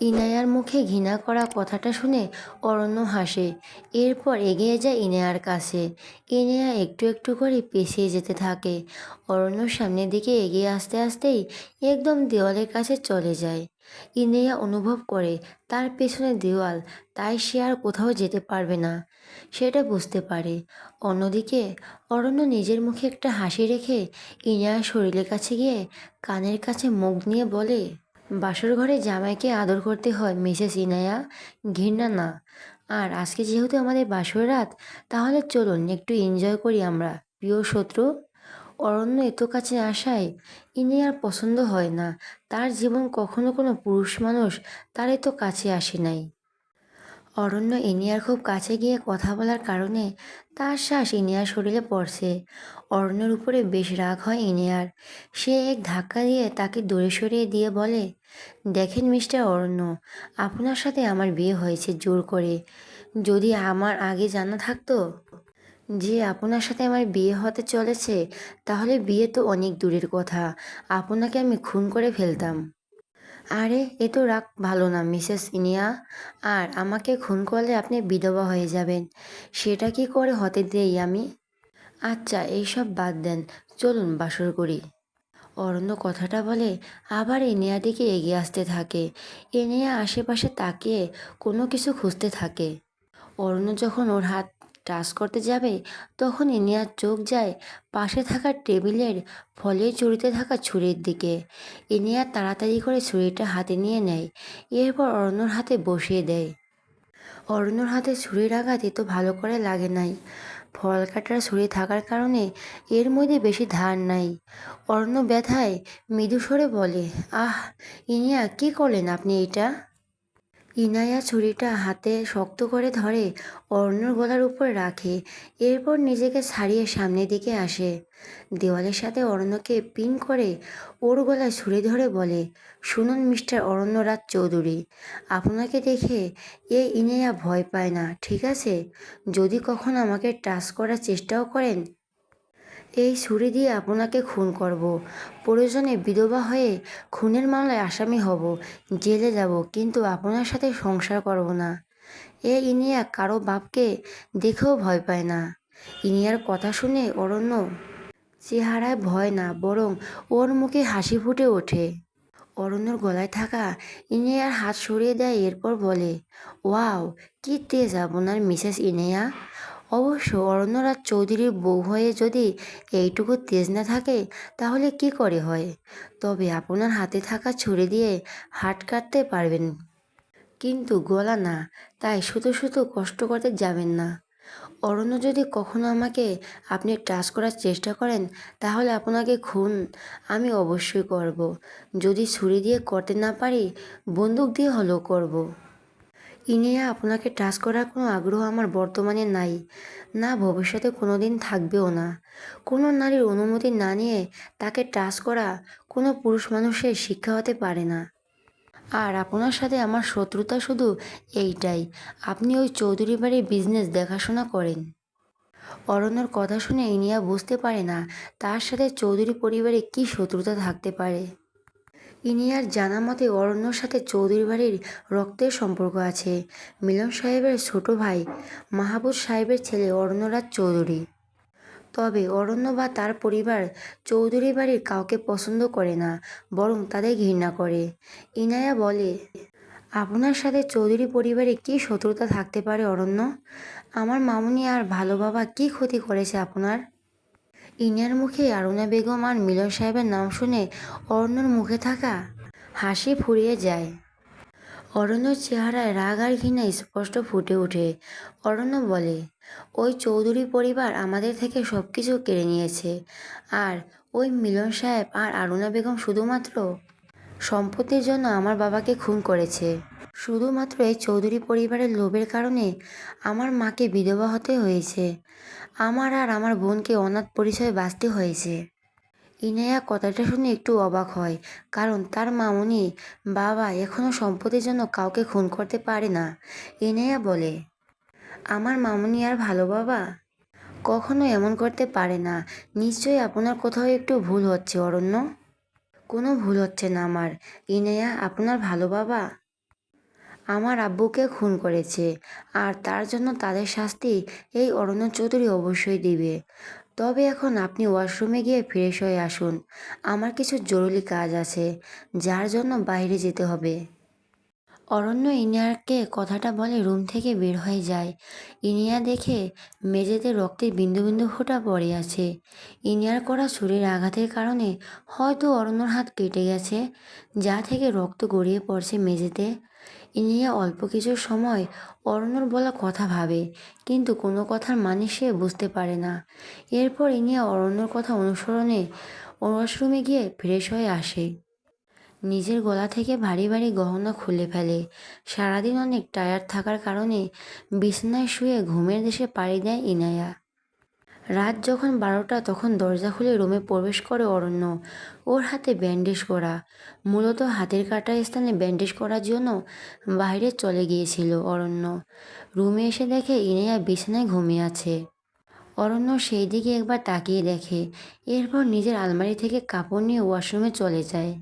ইনায়ার মুখে ঘৃণা করা কথাটা শুনে অরণ্য হাসে। এরপর এগিয়ে যায় ইনায়ার কাছে। ইনায়া একটু একটু করে পেছিয়ে যেতে থাকে। অরণ্যর সামনের দিকে এগিয়ে আসতে আসতেই একদম দেওয়ালের কাছে চলে যায়। ইনেয়া অনুভব করে, তার পেছনে দেওয়াল, তাই সে আর কোথাও যেতে পারবে না। সেটা বুঝতে পারে। অন্যদিকে, অরণ্য নিজের মুখে একটা হাসি রেখে ইনায়ার শরীরের কাছে গিয়ে কানের কাছে মুখ নিয়ে বলে বাসর ঘরে জামাইকে আদর করতে হয় মিসেস ইনায়া, ঘৃণা না। আর আজকে যেহেতু আমাদের বাসর রাত, তাহলে চলুন একটু এনজয় করি আমরা। প্রিয় শত্রু, অরণ্য এত কাছে আসায় ইনিয়ার পছন্দ হয় না। তার জীবন কখনো কোনো পুরুষ মানুষ তার এত কাছে আসে নাই। অরণ্য ইনিয়ার খুব কাছে গিয়ে কথা বলার কারণে তার শ্বাস ইনিয়ার শরীরে পড়ছে। অরণ্যের উপরে বেশ রাগ হয় ইনিয়ার সে এক ধাক্কা দিয়ে তাকে দূরে সরিয়ে দিয়ে বলে, দেখেন মিস্টার অরণ্য, আপনার সাথে আমার বিয়ে হয়েছে, জোর করে। যদি আমার আগে জানা থাকতো যে আপনার সাথে আমার বিয়ে হতে চলেছে, তাহলে বিয়ে তো অনেক দূরের কথা। আপনাকে আমি খুন করে ফেলতাম। আরে, এ তো রাগ, ভালো না, মিসেস ইনিয়া। আর আমাকে খুন করলে আপনি বিধবা হয়ে যাবেন। সেটা কি করে হতে দেই আমি? আচ্ছা এইসব বাদ দেন, চলুন বাসর করি। অরণ্য কথাটা বলে আবার এনেয়া দিকে এগিয়ে আসতে থাকে। এনেয়া আশেপাশে তাকিয়ে কোনো কিছু খুঁজতে থাকে। অরণ্য যখন ওর হাত টাচ করতে যাবে তখন ইনিয়ার চোখ যায় পাশে থাকা টেবিলের ফলে চুরিতে থাকা ছুরির দিকে। ইনিয়া তাড়াতাড়ি করে ছুরিটা হাতে নিয়ে নেয়, এরপর অরণ্যর হাতে বসিয়ে দেয়। অরণ্যর হাতে ছুরির আঘাত তো ভালো করে লাগে নাই। ফল কাটার ছুরি থাকার কারণে এর মধ্যে বেশি ধার নাই। অরণ্য ব্যথায় মৃদু স্বরে বলে, আহ ইনিয়া কি করলেন আপনি এটা ইনায়া ছুরিটা হাতে শক্ত করে ধরে অরণ্যর গলার উপর রাখে, এরপর নিজেকে ছাড়িয়ে সামনের দিকে আসে। দেওয়ালের সাথে অরণ্যকে পিন করে ওর গলায় ছুরি ধরে বলে, শুনুন মিস্টার অরণ্যরাজ চৌধুরী, আপনাকে দেখে এ ইনায়া ভয় পায় না, ঠিক আছে? যদি কখনো আমাকে টাচ করার চেষ্টাও করেন এই ছুরি দিয়ে আপনাকে খুন করব। প্রয়োজনে বিধবা হয়ে খুনের মামলায় আসামি হব, জেলে যাব, কিন্তু আপনার সাথে সংসার করব না। এ ইনিয়া কারও বাপকে দেখেও ভয় পায় না। ইনিয়ার কথা শুনে অরণ্য চেহারায় ভয় না, বরং ওর মুখে হাসি ফুটে ওঠে। অরণ্যর গলায় থাকা ইনিয়ার হাত সরিয়ে দেয়, এরপর বলে, ওয়াও, কি তেজ আপনার মিসেস ইনেয়া। অবশ্য অরণ্যরাজ চৌধুরীর বউ হয়ে যদি এইটুকু তেজ না থাকে, তাহলে কি করে হয় তবে আপনার হাতে থাকা ছুরি দিয়ে হাট কাটতে পারবেন কিন্তু গলা না, তাই শুধু শুধু কষ্ট করতে যাবেন না অরণ্য যদি কখনো আমাকে আপনি টাচ করার চেষ্টা করেন, তাহলে আপনাকে খুন আমি অবশ্যই করব। যদি ছুরি দিয়ে করতে না পারি, বন্দুক দিয়ে হলেও করব। ইনিয়া আপনাকে টাচ করার কোনো আগ্রহ আমার বর্তমানে নাই। না, ভবিষ্যতে কোনো দিন থাকবেও না। কোনো নারীর অনুমতি না নিয়ে তাকে টাচ করা কোনো পুরুষ মানুষের শিক্ষা হতে পারে না। আর আপনার সাথে আমার শত্রুতা শুধু এইটাই, আপনি ওই চৌধুরী বাড়ির বিজনেস দেখাশোনা করেন। অরণ্যর কথা শুনে ইনিয়া বুঝতে পারে না তার সাথে চৌধুরী পরিবারে কি শত্রুতা থাকতে পারে। ইনিয়ার জানা মতে অরণ্যর সাথে চৌধুরী বাড়ির রক্তের সম্পর্ক আছে। মিলন সাহেবের ছোট ভাই মাহবুব সাহেবের ছেলে অরণ্যরাজ চৌধুরী। তবে অরণ্য বা তার পরিবার চৌধুরী বাড়ির কাউকে পছন্দ করে না, বরং তাদের ঘৃণা করে। ইনায়া বলে, আপনার সাথে চৌধুরী পরিবারে কি শত্রুতা থাকতে পারে অরণ্য? আমার মামুনি আর ভালো বাবা কি ক্ষতি করেছে আপনার? ইনিয়ার মুখে আরুনা বেগম আর মিলন সাহেবের নাম শুনে অরণ্যর মুখে থাকা হাসি ফুরিয়ে যায়। অরণ্যর চেহারায় রাগ আর ঘৃণা স্পষ্ট ফুটে ওঠে। অরণ্য বলে, ওই চৌধুরী পরিবার আমাদের থেকে সব কিছু কেড়ে নিয়েছে। আর ওই মিলন সাহেব আর আরুনা বেগম শুধুমাত্র সম্পত্তির জন্য আমার বাবাকে খুন করেছে। শুধুমাত্র এই চৌধুরী পরিবারের লোভের কারণে আমার মাকে বিধবা হতে হয়েছে। আমার আর আমার বোনকে অনাথ পরিচয়ে বাঁচতে হয়েছে। ইনায়া কথাটা শুনে একটু অবাক হয়, কারণ তার মামুনি বাবা এখনও সম্পত্তির জন্য কাউকে খুন করতে পারে না। ইনায়া বলে, আমার মামুনি আর ভালো বাবা কখনো এমন করতে পারে না। নিশ্চয়ই আপনার কোথাও একটু ভুল হচ্ছে, অরণ্য। কোনো ভুল হচ্ছে না আমার। ইনায়া, আপনার ভালো বাবা আমার আব্বুকে খুন করেছে আর তার জন্য তাদের শাস্তি এই অরণ্য চৌধুরী অবশ্যই দিবে। তবে এখন আপনি ওয়াশরুমে গিয়ে ফ্রেশ হয়ে আসুন। আমার কিছু জরুরি কাজ আছে, যার জন্য বাইরে যেতে হবে। অরণ্য ইনিয়ারকে কথাটা বলে রুম থেকে বের হয়ে যায়। ইনিয়া দেখে মেঝেতে রক্তের বিন্দু বিন্দু ফোঁটা পড়ে আছে। ইনিয়ার করা ছুরির আঘাতের কারণে হয়তো অরণ্যর হাত কেটে গেছে, যা থেকে রক্ত গড়িয়ে পড়ছে মেঝেতে। ইনিয়া অল্প কিছু সময় অরণ্যর বলা কথা ভাবে, কিন্তু কোনো কথার মানে সে বুঝতে পারে না। এরপর ইনিয়া অরণ্যর কথা অনুসরণে ওয়াশরুমে গিয়ে ফ্রেশ হয়ে আসে। নিজের গলা থেকে ভারী ভারী গহনা খুলে ফেলে। সারাদিন অনেক টায়ার থাকার কারণে বিছানায় শুয়ে ঘুমের দেশে পাড়ি দেয় ইনায়া। রাত যখন বারোটা, তখন দরজা খুলে রুমে প্রবেশ করে অরণ্য। ওর হাতে ব্যান্ডেজ করা। মূলত হাতের কাটা স্থানে ব্যান্ডেজ করার জন্য বাইরে চলে গিয়েছিল অরণ্য। রুমে এসে দেখে ইনায়া বিছানায় ঘুমিয়ে আছে। অরণ্য সেই দিকে একবার তাকিয়ে দেখে। এরপর নিজের আলমারি থেকে কাপড় নিয়ে ওয়াশরুমে চলে যায়।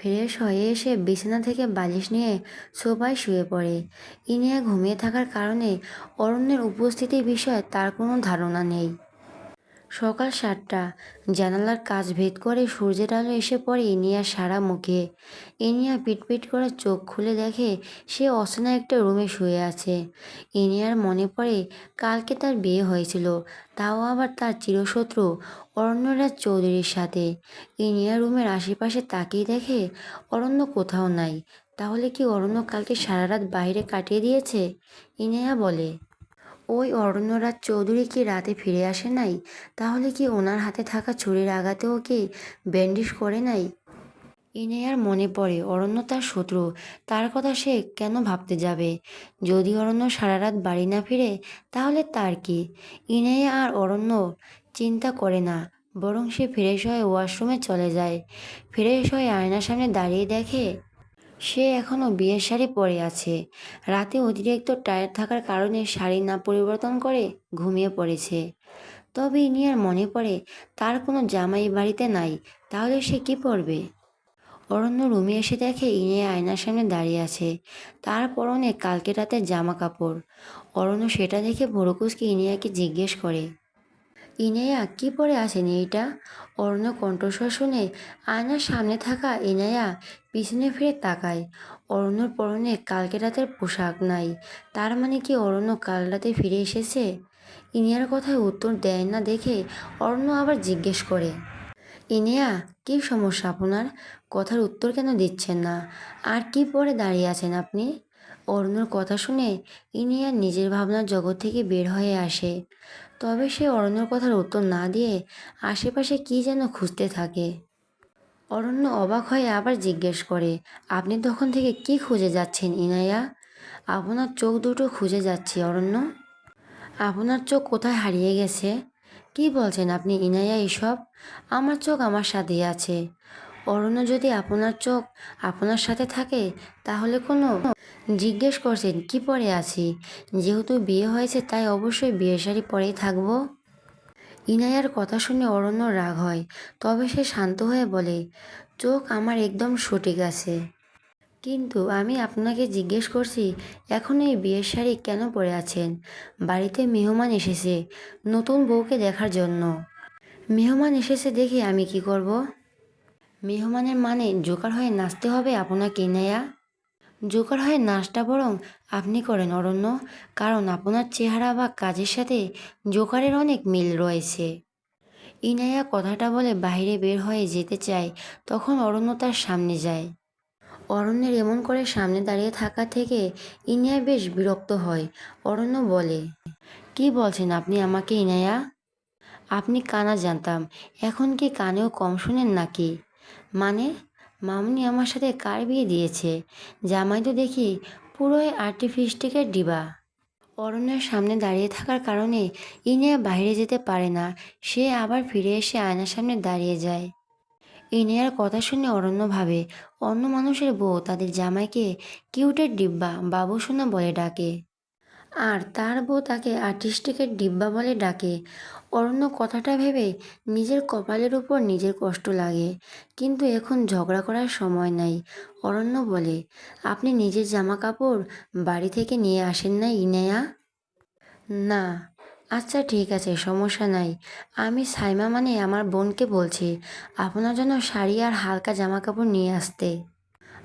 ফ্রেশ হয়ে এসে বিছানা থেকে বালিশ নিয়ে সোফায় শুয়ে পড়ে। ইনিয়া ঘুমিয়ে থাকার কারণে অরণ্যের উপস্থিতি বিষয়ে তার কোনো ধারণা নেই। সকাল সাতটা। জানালার কাজ ভেদ করে সূর্যের আলো এসে পড়ে ইনিয়ার সারা মুখে। ইনিয়া পিটপিট করে চোখ খুলে দেখে সে অচেনা একটা রুমে শুয়ে আছে। ইনিয়ার মনে পড়ে, কালকে তার বিয়ে হয়েছিল, তাও আবার তার চিরশত্রু অরণ্যরাজ চৌধুরীর সাথে। ইনিয়া রুমের আশেপাশে তাকিয়ে দেখে, অরণ্য কোথাও নাই, তাহলে কি অরণ্য কালকে সারা রাত বাইরে কাটিয়ে দিয়েছে? ইনিয়া বলে। ওই অরণ্যরাজ চৌধুরী কি রাতে ফিরে আসে নাই? তাহলে কি ওনার হাতে থাকা ছুরির আঘাতেও কি ব্যান্ডিশ করে নাই? ইনেয়ার মনে পড়ে, অরণ্য তার শত্রু। তার কথা সে কেন ভাবতে যাবে? যদি অরণ্য সারা রাত বাড়ি না ফিরে, তাহলে তার কি? ইনেয়া আর অরণ্য চিন্তা করে না, বরং সে ফ্রেশ হয়ে ওয়াশরুমে চলে যায়। ফ্রেশ হয়ে আয়নার সামনে দাঁড়িয়ে দেখে সে এখনও বিয়ের শাড়ি পরে আছে। রাতে অতিরিক্ত টায়ার থাকার কারণে শাড়ি না পরিবর্তন করে ঘুমিয়ে পড়েছে। তবে ইনিয়ার মনে পড়ে, তার কোনো জামাই বাড়িতে নাই, তাহলে সে কি পরবে? অরণ্য রুমে এসে দেখে ইনিয়া আয়নার সামনে দাঁড়িয়ে আছে। তার পরনে কালকে রাতে জামা কাপড় অরণ্য সেটা দেখে ভরকুসকে ইনিয়াকে জিজ্ঞেস করে ইনায়া কি পরে আছেন এইটা। অরণ্য কণ্ঠস্বর শুনে আয়নার সামনে থাকা ইনায়া পিছনে ফিরে তাকায়। অরণ্যর পরনে কালকে রাতের পোশাক নাই। তার মানে কি অরণ্য কাল রাতে ফিরে এসেছে? ইনিয়ার কথায় উত্তর দেয় না দেখে অরণ্য আবার জিজ্ঞেস করে, ইনিয়া, কি সমস্যা আপনার? কথার উত্তর কেন দিচ্ছেন না? আর কি পরে দাঁড়িয়ে আছেন আপনি? অরণ্যর কথা শুনে ইনিয়া নিজের ভাবনার জগৎ থেকে বের হয়ে আসে। তবে সে অরণ্যর কথার উত্তর না দিয়ে আশেপাশে কি যেন খুঁজতে থাকে। অরণ্য অবাক হয়ে আবার জিজ্ঞেস করে, আপনি তখন থেকে কি খুঁজে যাচ্ছেন ইনায়া আপনার চোখ দুটো খুঁজে যাচ্ছি, অরণ্য। আপনার চোখ কোথায় হারিয়ে গেছে? কি বলছেন আপনি ইনায়া এসব? আমার চোখ আমার সাথেই আছে। অরণ্য যদি আপনার চোখ আপনার সাথে থাকে, তাহলে কোনো জিজ্ঞেস করছেন, কি পরে আছি? যেহেতু বিয়ে হয়েছে, তাই অবশ্যই বিয়ে শাড়ি পরেই থাকব। ইনায়ার কথা শুনে অরণ্য রাগ হয়, তবে সে শান্ত হয়ে বলে, চোখ আমার একদম সঠিক আছে। কিন্তু আমি আপনাকে জিজ্ঞেস করছি, এখন এই বিয়ের শাড়ি কেন পরে আছেন? বাড়িতে মেহমান এসেছে, নতুন বউকে দেখার জন্য। মেহমান এসেছে দেখে আমি কি করব? মেহমানের মানে জোকার হয়ে নাচতে হবে আপনাকে ইনায়া জোকার হয়ে নাচটা বরং আপনি করেন, অরণ্য। কারণ আপনার চেহারা বা কাজের সাথে জোকারের অনেক মিল রয়েছে। ইনায়া কথাটা বলে বাইরে বের হয়ে যেতে চায়, তখন অরণ্য তার সামনে যায়। অরণ্যের এমন করে সামনে দাঁড়িয়ে থাকা থেকে ইনায়া বেশ বিরক্ত হয়। অরণ্য বলে, কি বলছেন আপনি আমাকে, ইনায়া? আপনি কানা জানতাম। এখন কি কানেও কম শুনেন নাকি? মানে মামনি আমার সাথে কার বিয়ে দিয়েছে? জামাই তো দেখি পুরোই আর্টিফিস্টিকের ডিবা অরণ্যের সামনে দাঁড়িয়ে থাকার কারণে ইনিয়া বাইরে যেতে পারে না, সে আবার ফিরে এসে আয়নার সামনে দাঁড়িয়ে যায়। ইনিয়ার কথা শুনে অরণ্য ভাবে, অন্য মানুষের বউ তাদের জামাইকে কিউটের ডিব্বা বাবু সোনা বলে ডাকে। আর তার বউ তাকে আর্টিস্টিকের ডিব্বা বলে ডাকে। অরণ্য কথাটা ভেবে নিজের কপালের উপর নিজের কষ্ট লাগে। কিন্তু এখন ঝগড়া করার সময় নাই। অরণ্য বলে, আপনি নিজের জামা কাপড় বাড়ি থেকে নিয়ে আসেন না, ইনেয়া? না। আচ্ছা ঠিক আছে, সমস্যা নাই। আমি সাইমা মানে আমার বোনকে বলছি, আপনার জন্য শাড়ি আর হালকা জামা কাপড় নিয়ে আসতে।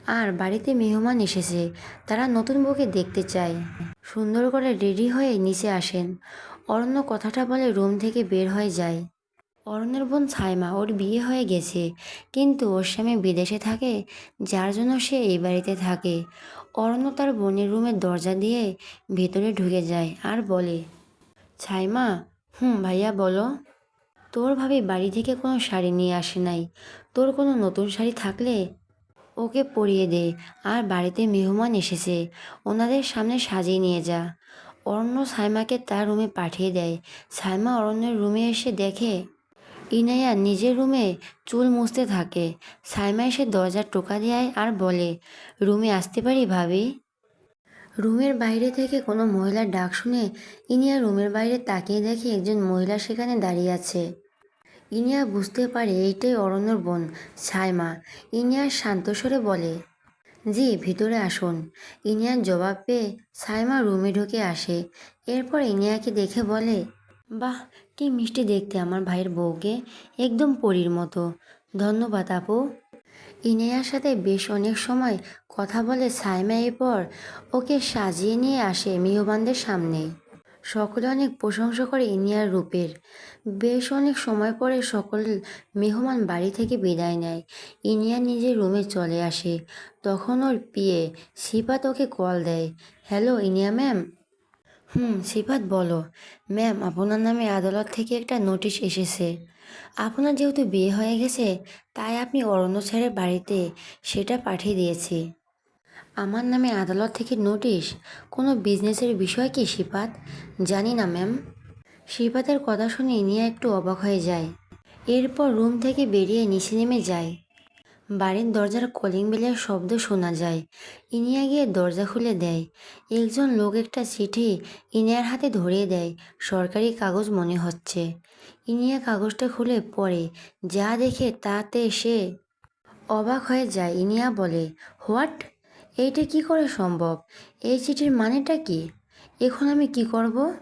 আর বাড়িতে মেহমান এসেছে। তারা নতুন বউকে দেখতে চায়। সুন্দর করে রেডি হয়ে নিচে আসেন। অরণ্য কথাটা বলে রুম থেকে বের হয়ে যায়। অরণ্যের বোন ছাইমা ওর বিয়ে হয়ে গেছে। কিন্তু ওর স্বামী বিদেশে থাকে, যার জন্য সে এই বাড়িতে থাকে। অরণ্য তার বোনের রুমের দরজা দিয়ে ভেতরে ঢুকে যায় আর বলে ছাইমা হুম ভাইয়া বলো। তোর ভাবি বাড়ি থেকে কোনো শাড়ি নিয়ে আসে নাই। তোর কোনো নতুন শাড়ি থাকলে ওকে পরিয়ে দে। আর বাড়িতে মেহমান এসেছে। ওনাদের সামনে সাজিয়ে নিয়ে যা। অরণ্য সাইমাকে তার রুমে পাঠিয়ে দেয়। সাইমা অরণ্যের রুমে এসে দেখে ইনায়া নিজের রুমে চুল মুছতে থাকে। সাইমা এসে দরজার টোকা দেয় আর বলে, রুমে আসতে পারি ভাবি? রুমের বাইরে থেকে কোনো মহিলার ডাক শুনে ইনিয়া রুমের বাইরে তাকিয়ে দেখে একজন মহিলা সেখানে দাঁড়িয়ে আছে। ইনিয়া বুঝতে পারে এইটাই অরণ্যর বোন ছাইমা ইনিয়ার শান্ত স্বরে বলে, জি, ভিতরে আসুন। ইনিয়ার জবাব পেয়ে সাইমা রুমে ঢুকে আসে। এরপর ইনিয়াকে দেখে বলে, বাহ, কি মিষ্টি দেখতে আমার ভাইয়ের বউকে। একদম পরীর মতো। ধন্যবাদ আপু। ইনিয়ার সাথে বেশ অনেক সময় কথা বলে সাইমা এরপর ওকে সাজিয়ে নিয়ে আসে মেহমানদের সামনে। সকলে অনেক প্রশংসা করে ইনিয়ার রূপের। বেশ অনেক সময় পরে সকল মেহমান বাড়ি থেকে বিদায় নেয়। ইনিয়া নিজের রুমে চলে আসে। তখন ওর পিয়ে সিপাত ওকে কল দেয়। Hello, Iniya ma'am? হুম সিফাত বলো। ম্যাম, আপনার নামে আদালত থেকে একটা নোটিশ এসেছে। আপনার যেহেতু বিয়ে হয়ে গেছে, তাই আপনি অরণ্য স্যারের বাড়িতে সেটা পাঠিয়ে দিয়েছি। আমার নামে আদালত থেকে নোটিশ? কোনো বিজনেসের বিষয় কি শিপাত জানি না, ম্যাম। শিপাতের কথা শুনে ইনিয়া একটু অবাক হয়ে যায়। এরপর রুম থেকে বেরিয়ে নিচে নেমে যায়। বাড়ির দরজার কলিং বেলের শব্দ শোনা যায়। ইনিয়া গিয়ে দরজা খুলে দেয়। একজন লোক একটা চিঠি ইনিয়ার হাতে ধরিয়ে দেয়। সরকারি কাগজ মনে হচ্ছে। ইনিয়া কাগজটা খুলে পড়ে। যা দেখে তাতে সে অবাক হয়ে যায়। ইনিয়া বলে, হোয়াট? এইটা কি করে সম্ভব? এই চিঠির মানেটা কি? এখন আমি কি করব?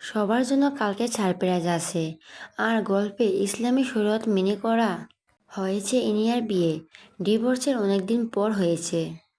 সবার জন্য কালকে ছাড়পেরাজ আছে। আর গল্পে ইসলামী শরীয়ত মেনে করা হয়েছে ইনিয়ার বিয়ে। ডিভোর্সের অনেক দিন পর হয়েছে।